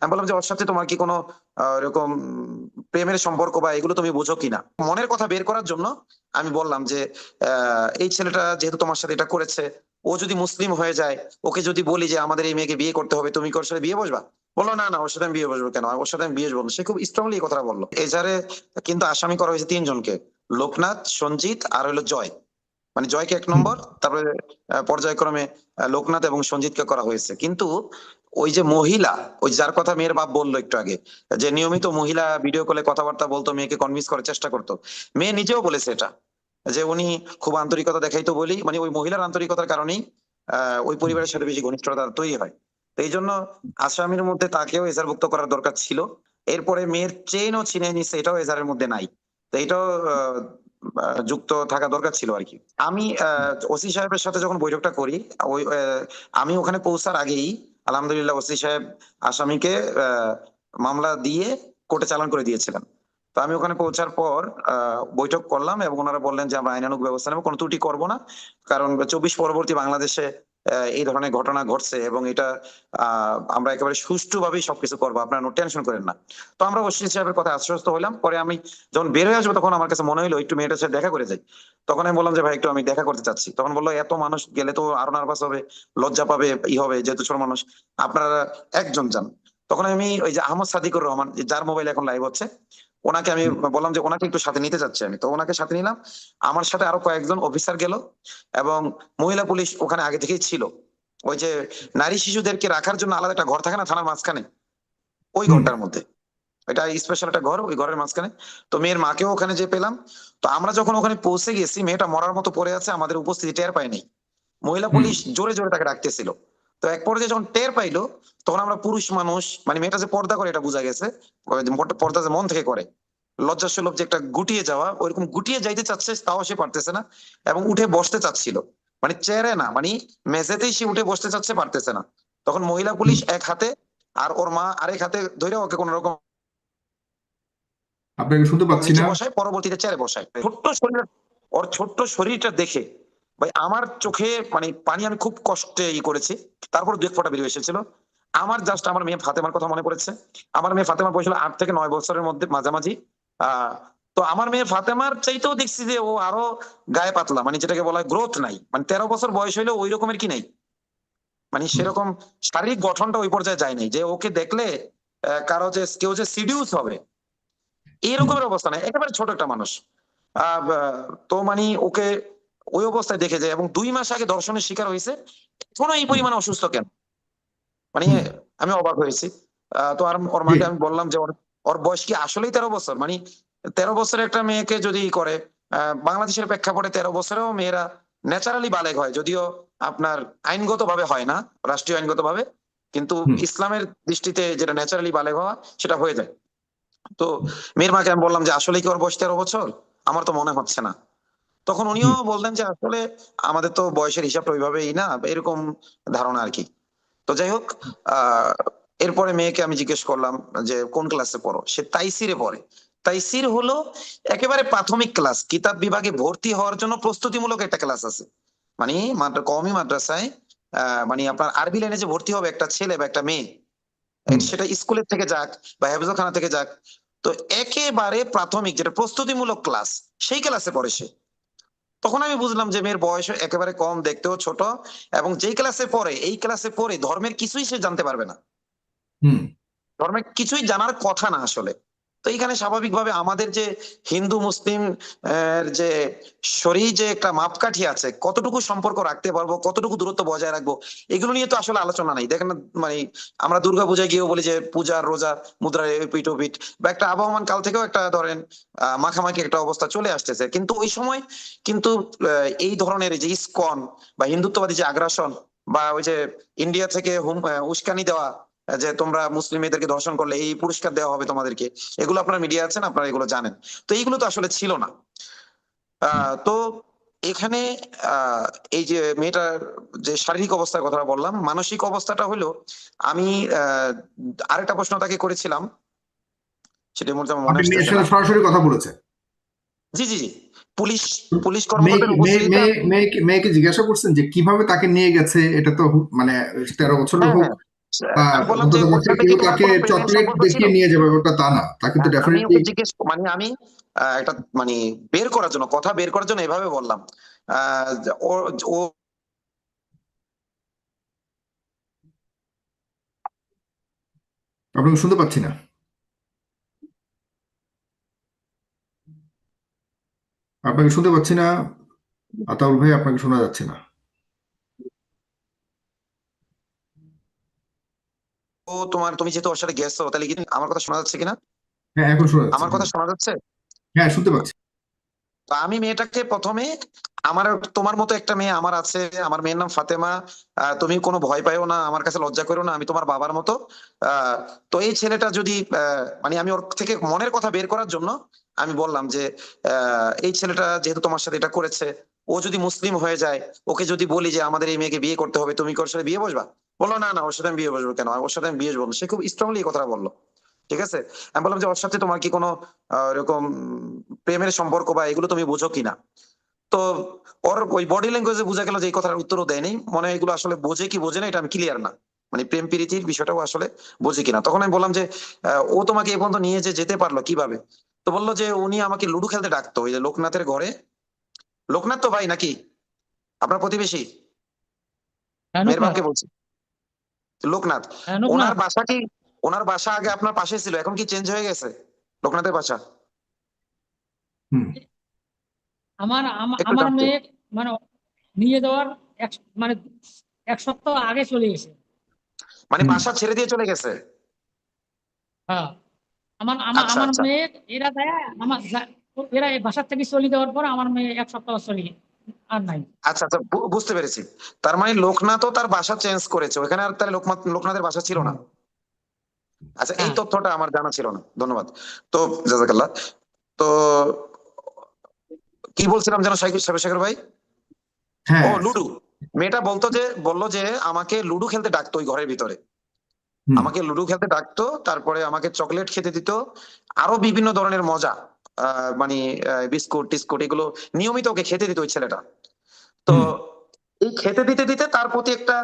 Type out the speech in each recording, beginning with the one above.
আমি বললাম যে ওর সাথে তোমার কি কোনো এরকম প্রেমের সম্পর্ক বা এগুলো তুমি বোঝো কিনা? মনের কথা বের করার জন্য আমি বললাম যে এই ছেলেটা যেহেতু তোমার সাথে এটা করেছে, ও যদি মুসলিম হয়ে যায়, ওকে যদি বলি যে আমাদের এই মেয়েকে বিয়ে করতে হবে, তুমি কি ওর সাথে বিয়ে বসবা? বলল, না না, ওর সাথে আমি বিয়ে বসবো কেন? ওর সাথে আমি বিয়ে বসবো না। সে খুব স্ট্রংলি এই কথাটা বলল। এজারে কিন্তু আসামি করা হয়েছে তিনজনকে, লোকনাথ, সঞ্জিত আর হলো জয়। মানে জয়কে এক নম্বর, তারপরে পর্যায়ক্রমে লোকনাথ এবং সঞ্জিতকে করা হয়েছে। কিন্তু ওই যে মহিলা, ওই যার কথা মেয়ের বাপ বলল একটু আগে, যে নিয়মিত মহিলা ভিডিও কলে কথাবার্তা বলতো, মেয়েকে কনভিন্স করার চেষ্টা করতো। মেয়ে নিজেও বলেছে এটা, যে উনি খুব আন্তরিকতা দেখাইতো বলি মানে ওই মহিলার আন্তরিকতার কারণেই ওই পরিবারের সাথে বেশি ঘনিষ্ঠতা তৈরি হয়। তো এই জন্য আসামির মধ্যে তাকেও এজারভুক্ত করার দরকার ছিল। এরপরে মেয়ের চেনও ছিনে নিচ্ছে এটাও এজারের মধ্যে নাই। তো এটাও যুক্ত থাকা দরকার ছিল আর কি। আমি ওসি সাহেবের সাথে যখন বৈঠকটা করি, ওই আমি ওখানে পৌঁছার আগেই আলহামদুলিল্লাহ ওসি সাহেব আসামিকে মামলা দিয়ে কোর্টে চালান করে দিয়েছিলেন। তো আমি ওখানে পৌঁছার পর বৈঠক করলাম এবং ওনারা বললেন যে আমরা আইনানুক ব্যবস্থা নেব, কোনো ত্রুটি করব না। কারণ চব্বিশ পরবর্তী বাংলাদেশে এই ধরনের ঘটনা ঘটছে এবং এটা আমরা একেবারে সুষ্ঠুভাবেই সবকিছু করব। আপনারা টেনশন করেন না। তো আমরা ওসি সাহেবের কথা আশ্বস্ত হলাম পরে আমি যখন বের হয়ে আসব তখন আমার কাছে মনে হলো একটু মেয়েটার সাথে দেখা করে যাই। তখন আমি বললাম যে, ভাই, একটু আমি দেখা করতে চাচ্ছি। তখন বলল, এত মানুষ গেলে তো আরও নার্ভাস হবে, লজ্জা পাবে, ই হবে, যেহেতু ছোট মানুষ। আপনারা একজন যান। তখন আমি ওই যে আহমদ সাদিকুর রহমান, যার মোবাইল এখন লাইভ হচ্ছে ওনাকে আমি বললাম যে ওনাকে একটু সাথে নিতে চাচ্ছি আমি। তো ওনাকে সাথে নিলাম। আমার সাথে আরও কয়েকজন অফিসার গেল এবং মহিলা পুলিশ ওখানে আগে থেকেই ছিল। ওই যে নারী শিশুদেরকে রাখার জন্য আলাদা একটা ঘর থাকে না থানার মাঝখানে? ওই ঘরটার মধ্যে। এটা স্পেশাল একটা ঘর ওই ঘরের মাঝখানে। তো মেয়ের মাকেও ওখানে যে পেলাম। তো আমরা যখন ওখানে পৌঁছে গেছি মেয়েটা মরার মতো পড়ে আছে আমাদের উপস্থিতি টের পায় নাই মহিলা পুলিশ জোরে জোরে তাকে ডাকতেছিল। তো এক পর্যায়ে যখন টের পাইলো তখন আমরা পুরুষ মানুষ মানে মেয়েটা যে পর্দা করে এটা বোঝা গেছে মোট- পর্দা যে মন থেকে করে। লজ্জাসুলভ যে একটা গুটিয়ে যাওয়া ওইরকম গুটিয়ে যাইতে চাচ্ছে তাও সে পারতেছে না এবং উঠে বসতে চাচ্ছিল। মানে চেয়ারে না মানে মেঝেতেই সে উঠে বসতে চাচ্ছে পারতেছে না। তখন মহিলা পুলিশ এক হাতে আর ওর মা আরেক হাতে ধরে ওকে কোন রকম আপনাকে শুনতে পাচ্ছি না। বসায় পরবর্তীতে চেয়ারে বসায়। ছোট্ট শরীর ওর ছোট্ট শরীরটা দেখে ভাই আমার চোখে মানে পানি আমি খুব কষ্টে ই করেছি। তারপর দু এক ফোঁটা বেরিয়ে এসেছিল। আমার জাস্ট আমার মেয়ে ফাতেমার কথা মনে পড়েছে। আমার মেয়ে ফাতেমা বয়স হলো আট থেকে নয় বছরের মধ্যে মাঝামাঝি। আহ তো আমার মেয়ে ফাতেমার চাইতেও দেখছি যে ও আরও গায়ে পাতলা মানে যেটাকে বলা হয় গ্রোথ নাই। মানে তেরো বছর বয়স হইলেও ওই রকমের কি নাই? মানে সেরকম শারীরিক গঠনটা ওই পর্যায়ে যায় নাই। যে ওকে দেখলে কারও যে কেউ যে সিডিউস হবে এরকমের অবস্থা নাই। একেবারে ছোট একটা মানুষ। আহ, তো মানে ওকে ওই অবস্থায় দেখে যায় এবং দুই মাস আগে ধর্ষণের শিকার হয়েছে। এখনও এই পরিমাণে অসুস্থ কেন? মানে আমি অবাক হয়েছি। তো আর ওর মাকে আমি বললাম যে ওর ওর বয়স কি আসলেই তেরো বছর? মানে তেরো বছরের একটা মেয়েকে যদি করে বাংলাদেশের প্রেক্ষাপটে তেরো বছরেও মেয়েরা ন্যাচারালি বালেগ হয় যদিও আপনার আইনগত ভাবে হয় না রাষ্ট্রীয় আইনগত ভাবে কিন্তু ইসলামের দৃষ্টিতে যেটা ন্যাচারালি বালেগ হওয়া সেটা হয়ে যায়। তো মেয়ের মাকে আমি বললাম যে আসলে কি ওর বয়স তেরো বছর? আমার তো মনে হচ্ছে না। তখন উনিও বলতেন যে আসলে আমাদের তো বয়সের হিসাবটা ওইভাবেই না। এরকম ধারণা আর কি। তো যাই হোক আহ এরপরে মেয়েকে আমি জিজ্ঞেস করলাম যে কোন ক্লাসে পড়ো? সে তাইসিরে পড়ে। তাইসির হলো একেবারে প্রাথমিক ক্লাস কিতাব বিভাগে ভর্তি হওয়ার জন্য প্রস্তুতিমূলক একটা ক্লাস আছে। মানে কওমি মাদ্রাসায় আহ, মানে আপনার আরবি লাইনে যে ভর্তি হবে একটা ছেলে বা একটা মেয়ে সেটা স্কুলের থেকে যাক বা হেফজখানা থেকে যাক তো একেবারে প্রাথমিক যেটা প্রস্তুতিমূলক ক্লাস সেই ক্লাসে পড়ে সে। তখন আমি বুঝলাম যে মেয়ের বয়স একেবারে কম দেখতেও ছোট এবং যেই ক্লাসে পড়ে এই ক্লাসে পড়ে ধর্মের কিছুই সে জানতে পারবে না। হুম। ধর্মের কিছুই জানার কথা না আসলে। তো এইখানে স্বাভাবিকভাবে আমাদের যে হিন্দু, মুসলিম যে শরী যে একটা মাপকাঠি আছে, কতটুকু সম্পর্ক রাখতে পারব, কতটুকু দূরত্ব বজায় রাখব, এগুলো নিয়ে তো আসলে আলোচনা নাই। দেখেন মানে আমরা দুর্গা পূজায় গিয়েও বলি যে পূজা, রোজা, মুদ্রা পিঠ পিঠ বা একটা আবহমান কাল থেকেও একটা ধরেন মাখামাখি একটা অবস্থা চলে আসতেছে। কিন্তু ওই সময় কিন্তু এই ধরনের যে ইস্কন বা হিন্দুত্ববাদী যে আগ্রাসন বা ওই যে ইন্ডিয়া থেকে উস্কানি দেওয়া যে তোমরা মুসলিম মেয়েদেরকে ধর্ষণ করলে এই পুরস্কার দেওয়া হবে তোমাদেরকে। এগুলো আপনার মিডিয়া আছেন আপনারা এগুলো জানেন। তো এইগুলো তো আসলে ছিল না। তো এখানে এই যে মেয়েটার যে শারীরিক অবস্থার কথা বললাম মানসিক অবস্থাটা হলো আমি আরেকটা প্রশ্ন তাকে করেছিলাম। সেটা মনে সরাসরি কথা বলেছেন? জি জি জি। পুলিশ পুলিশ মেয়ে- মেয়েকে জিজ্ঞাসা করছেন যে কীভাবে তাকে নিয়ে গেছে? এটা তো মানে তেরো বছরের হ্যাঁ, হোক। তাকে কোনো চকলেট দেখিয়ে নিয়ে যাবে ব্যাপারটা তা না তাকে তো হ্যাঁ, ডেফিনেটলি জিজ্ঞেস মানে আমি একটা মানে বের করার জন্য কথা বের করার জন্য এভাবে বললাম। ও আপনাকে শুনতে পাচ্ছি না। আপনাকে শুনতে পাচ্ছি না আতাউল ভাই আপনাকে শোনা যাচ্ছে না। ও তোমার তুমি যেহেতু ওর সাথে গেছো তাহলে কি আমার কথা শোনা যাচ্ছে কিনা? হ্যাঁ এখন শোনা যাচ্ছে। আমার কথা শোনা যাচ্ছে? হ্যাঁ শুনতে পাচ্ছি। তো আমি মেয়েটাকে প্রথমে আমার তোমার মতো একটা মেয়ে আমার আছে আমার মেয়ের নাম ফাতেমা তুমি কোনো ভয় পাইও না আমার কাছে লজ্জা করো না আমি তোমার বাবার মতো। আহ, তো এই ছেলেটা যদি আহ, মানে আমি ওর থেকে মনের কথা বের করার জন্য আমি বললাম যে আহ, এই ছেলেটা যেহেতু তোমার সাথে এটা করেছে ও যদি মুসলিম হয়ে যায়, ওকে যদি বলি যে আমাদের এই মেয়েকে বিয়ে করতে হবে, তুমি ওর সাথে বিয়ে বসবা? বলল, না না, ওর সাথে আমি বিয়ে বসবো কেন? ওর সাথে আমি বিয়ে বসবো না। সে খুব স্ট্রংলি এই কথাটা বলল। ঠিক আছে? আমি বললাম যে, ওর সাথে তোমার কি কোনো এরকম, প্রেমের সম্পর্ক বা এগুলো তুমি বুঝো কিনা তো ওর ওই বডি ল্যাঙ্গুয়েজে বোঝা গেল যে এই কথার উত্তরও দেয়নি। মনে হয় এগুলো আসলে বোঝে কি বোঝে না, এটা আমি ক্লিয়ার না। মানে প্রেম প্রীতির বিষয়টাও আসলে বোঝে কিনা। তখন আমি বললাম যে ও তোমাকে এ পর্যন্ত নিয়ে যে যেতে পারল কীভাবে? তো বলল যে, উনি আমাকে লুডো খেলতে ডাকতো, ওই যে লোকনাথের ঘরে। লোকনাথ তো ভাই নাকি? আপনার প্রতিবেশী? হ্যাঁ, মেয়ের লোকনাথ। বাপকে বলছি। লোকনাথ। হ্যাঁ, ওনার বাসা কি ওনার বাসা আগে আপনার পাশে ছিল এখন কি চেঞ্জ হয়ে গেছে? লোকনাথের বাসা। আমার আমার মেয়ে মানে নিয়ে যাওয়ার এক মানে এক সপ্তাহ আগে চলে গেছে। মানে বাসা ছেড়ে দিয়ে চলে গেছে? হ্যাঁ। আমার আমার আচ্ছা, আমার আচ্ছা। মেয়ে এরা দেয় আমার এরা বাসার থেকে চলে যাওয়ার পর আমার মেয়ে এক সপ্তাহ চলে আর নাই। আচ্ছা আচ্ছা বুঝতে পেরেছি। তার মানে লোকনাথও তার বাসা চেঞ্জ করেছে। ওখানে আর তাহলে লোকনাথ লোকনাথের বাসা ছিল না? আচ্ছা এই হ্যাঁ। তথ্যটা আমার জানা ছিল না। ধন্যবাদ। তো জাজাকাল্লাহ। তো কি বলছিলাম যেন শেখর ভাই? হ্যাঁ। ও লুডু। মেয়েটা বলতো যে বলল যে আমাকে লুডু খেলতে ডাকতো ওই ঘরের ভিতরে। আমাকে লুডু খেলতে ডাকতো তারপরে আমাকে চকলেট খেতে দিত। আরও বিভিন্ন ধরনের মজা। মানে বিস্কুট টিস্কুট এগুলো নিয়মিত ওকে খেতে দিত ওই ছেলেটা। তো এই খেতে দিতে দিতে তার প্রতি একটা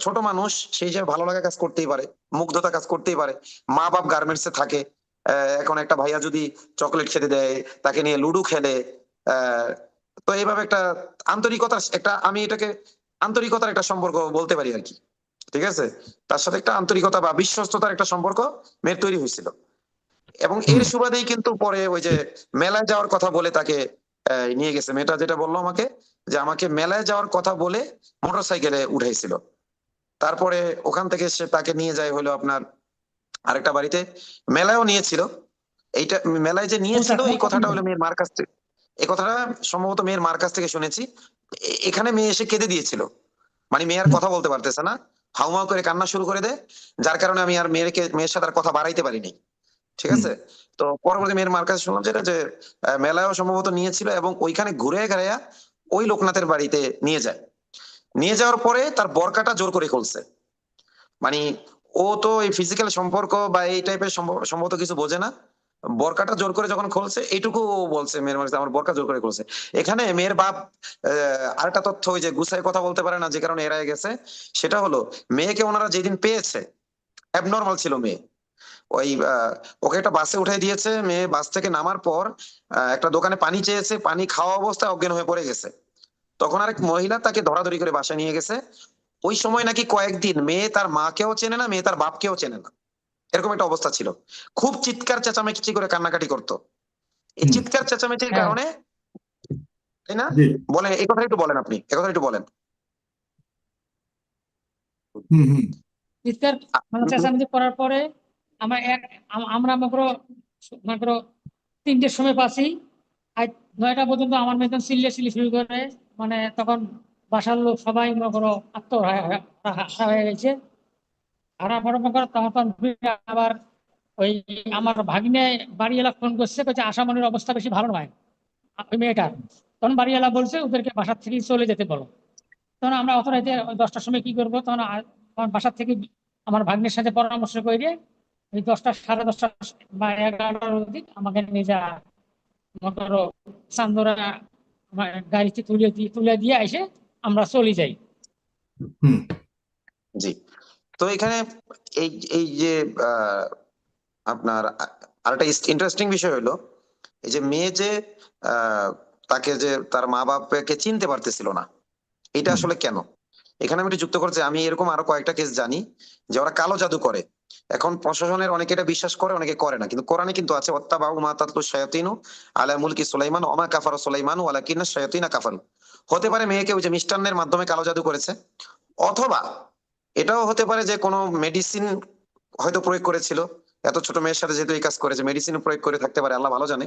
ছোট মানুষ সেই হিসেবে ভালো লাগা কাজ করতেই পারে মুগ্ধতা কাজ করতেই পারে মা বাপ গার্মেন্টস এ থাকে এখন একটা ভাইয়া যদি চকলেট খেতে দেয় তাকে নিয়ে লুডু খেলে আহ, তো এইভাবে একটা আন্তরিকতা একটা আমি এটাকে আন্তরিকতার একটা সম্পর্ক বলতে পারি আর কি ঠিক আছে? তার সাথে একটা আন্তরিকতা বা বিশ্বস্ততার একটা সম্পর্ক মেয়ের তৈরি হয়েছিল। এবং এর। সুবাদেই কিন্তু পরে ওই যে মেলায় যাওয়ার কথা বলে তাকে নিয়ে গেছে। মেয়েটা যেটা বলল আমাকে যে আমাকে মেলায় যাওয়ার কথা বলে মোটর সাইকেলে উঠাইছিল। তারপরে ওখান থেকে সে তাকে নিয়ে যায় হলো আপনার আরেকটা বাড়িতে। মেলায়ও নিয়েছিল। এইটা মেলায় যে নিয়েছিল এই কথাটা হলো মেয়ের মার কাছ থেকে। এই কথাটা সম্ভবত মেয়ের মার কাছ থেকে শুনেছি। এখানে মেয়ে এসে কেঁদে দিয়েছিল। মানে মেয়ে আর কথা বলতে পারতেছে না। হাউমাউ করে কান্না শুরু করে দেয়। যার কারণে আমি আর মেয়েকে মেয়ের সাথে আর কথা বাড়াইতে পারিনি। ঠিক আছে? তো পরবর্তী মেয়ের মার কাছে শুনলাম যেটা যে মেলায়ও সম্ভবত নিয়েছিল এবং ওইখানে ঘুরে ঘেরাইয়া ওই লোকনাথের বাড়িতে নিয়ে যায়। নিয়ে যাওয়ার পরে তার বরকাটা জোর করে খুলছে। মানে ও তো এই ফিজিক্যাল সম্পর্ক বা এই টাইপের সম্ভবত কিছু বোঝে না। বরকাটা জোর করে যখন খুলছে, এইটুকু বলছে মেয়ের মাঝে আমার বরকা জোর করে খুলছে। এখানে মেয়ের বাপ আরেকটা তথ্য ওই যে গুছাই কথা বলতে পারে না, যে কারণে এড়ায় গেছে সেটা হলো, মেয়েকে ওনারা যেদিন পেয়েছে অ্যাবনর্মাল ছিল মেয়ে। ওই ওকে একটা বাসে উঠাই দিয়েছে মেয়ে বাস থেকে নামার পর একটা দোকানে পানি চেয়েছে পানি খাওয়া অবস্থায় অজ্ঞান হয়ে পড়ে গেছে। তখন আরেক মহিলা তাকে ধরাধরি করে বাসায় নিয়ে গেছে। ওই সময় নাকি কয়েকদিন মেয়ে তার মাকেও চেনে না মেয়ে তার বাপকেও চেনে না। এরকম একটা অবস্থা ছিল। খুব চিৎকার চেঁচামেচি করে কান্নাকাটি করতো। এই চিৎকার চেঁচামেচির হ্যাঁ। কারণে তাই না? বলেন এই কথা একটু বলেন আপনি এই কথা একটু বলেন। হুম হুম। চিৎকার মানে চেঁচামেচি করার পরে আমরা এক আমরা করো মনে করো তিনটের সময় পাচ্ছি। আর নয়টা পর্যন্ত আমার মেয়ে তখন চিল্লে চিল্লি শুরু করে। মানে তখন বাসার লোক সবাই মনে করো আত্মহারা হয়ে- গেছে। হারা পরে মনে তখন আবার ওই আমার ভাগ্নে বাড়িওয়ালা ফোন করছে বলছে আশামনির অবস্থা বেশি ভালো নয়। ওই মেয়েটার তখন বাড়িওয়ালা বলছে, ওদেরকে বাসার থেকে চলে যেতে বলো। তখন আমরা অত ওই দশটার সময় কি করব? তখন বাসার থেকে আমার ভাগ্নের সাথে পরামর্শ করে ওই দশটা সাড়ে দশটা বা এগারোটার দিক আমাকে নিয়ে যা মনে করো চান্দরা আমার গাড়িতে তুলে দিয়ে তুলে দিয়ে এসে আমরা চলে যাই। জি। তো এখানে এই এই যে আপনার আরেকটা ইন্টারেস্টিং বিষয় হলো এই যে মেয়ে যে আহ, তাকে যে তার মা বাবাকে চিনতে পারতেছিল না এটা আসলে কেন? এখানে আমি একটু যুক্ত করছি আমি এরকম আরও কয়েকটা কেস জানি যে ওরা কালো জাদু করে। এখন প্রশাসনের অনেকে এটা বিশ্বাস করে, অনেকে করে না। কিন্তু কোরআনে কিন্তু আছে, ওয়াত্তাবাউ মা তাতলু শায়াতিনু আলা মুলকি সুলাইমান ওমা কাফারা সুলাইমান ওয়ালাকিন্না শায়াতিনা কাফারু হতে পারে মেয়েকে ওই যে মিষ্টান্নের মাধ্যমে কালো জাদু করেছে, অথবা এটাও হতে পারে যে কোনো মেডিসিন হয়তো প্রয়োগ করেছিল। এত ছোট মেয়ের সাথে যেহেতু এই কাজ করেছে মেডিসিন প্রয়োগ করে থাকতে পারে, আল্লাহ ভালো জানে।